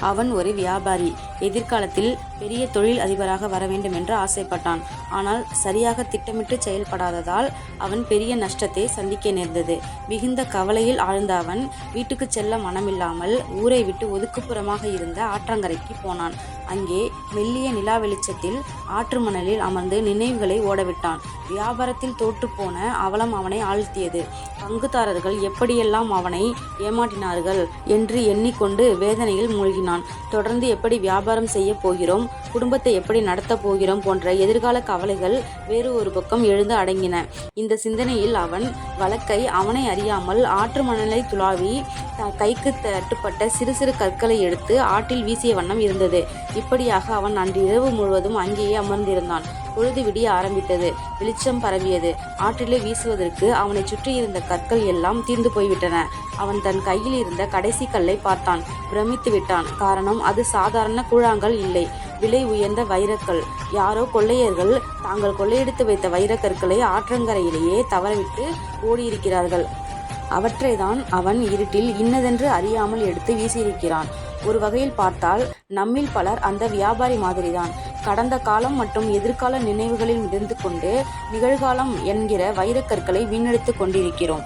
அவன் ஒரு வியாபாரி. எதிர்காலத்தில் பெரிய தொழில் அதிபராக வர வேண்டும் என்று ஆசைப்பட்டான். ஆனால் சரியாக திட்டமிட்டு செயல்படாததால் அவன் பெரிய நஷ்டத்தை சந்திக்க நேர்ந்தது. மிகுந்த கவலையில் ஆழ்ந்த அவன் வீட்டுக்கு செல்ல மனமில்லாமல் ஊரை விட்டு ஒதுக்குப்புறமாக இருந்த ஆற்றங்கரைக்கு போனான். அங்கே மெல்லிய நிலா வெளிச்சத்தில் ஆற்று மணலில் அமர்ந்து நினைவுகளை ஓடவிட்டான். வியாபாரத்தில் தோற்றுப்போன அவலம் அவனை ஆழ்த்தியது. பங்குதாரர்கள் எப்படியெல்லாம் அவனை ஏமாற்றினார்கள் என்று எண்ணிக்கொண்டு வேதனையில் மூழ்கினான். தொடர்ந்து எப்படி வியாபாரம் செய்ய போகிறோம்? குடும்பத்தை எப்படி நடத்தப் போகிறோம் போன்ற எதிர்கால கவலைகள் வேறு ஒரு பக்கம் எழுந்து அடங்கின. இந்த சிந்தனையில் அவன் வழக்கை அவனை அறியாமல் ஆற்று மணலை துளாவி கைக்கு தட்டுப்பட்ட சிறு சிறு கற்களை எடுத்து ஆற்றில் வீசிய வண்ணம் இருந்தது. இப்படியாக அவன் அன்று இரவு முழுவதும் அங்கேயே அமர்ந்திருந்தான். பொழுது விடிய ஆரம்பித்தது. வெளிச்சம் பரவியது. ஆற்றிலே வீசுவதற்கு அவனை சுற்றி இருந்த கற்கள் எல்லாம் தீர்ந்து போய்விட்டன. அவன் தன் கையில் இருந்த கடைசி கல்லை பார்த்தான். பிரமித்து விட்டான். காரணம் அது சாதாரண கூழாங்கல் இல்லை. விலை உயர்ந்த வைரக்கல். யாரோ கொள்ளையர்கள் தாங்கள் கொள்ளையடித்து வைத்த வைரக்கற்களை ஆற்றங்கரையிலேயே தவறவிட்டு ஓடியிருக்கிறார்கள். அவற்றைதான் அவன் இருட்டில் இன்னதென்று அறியாமல் எடுத்து வீசியிருக்கிறான். ஒரு வகையில் பார்த்தால் நம்மில் பலர் அந்த வியாபாரி மாதிரிதான். கடந்த காலம் மற்றும் எதிர்கால நினைவுகளில் இருந்து கொண்டு நிகழ்காலம் என்கிற வைரக்கற்களை வீணடித்துக் கொண்டிருக்கிறோம்.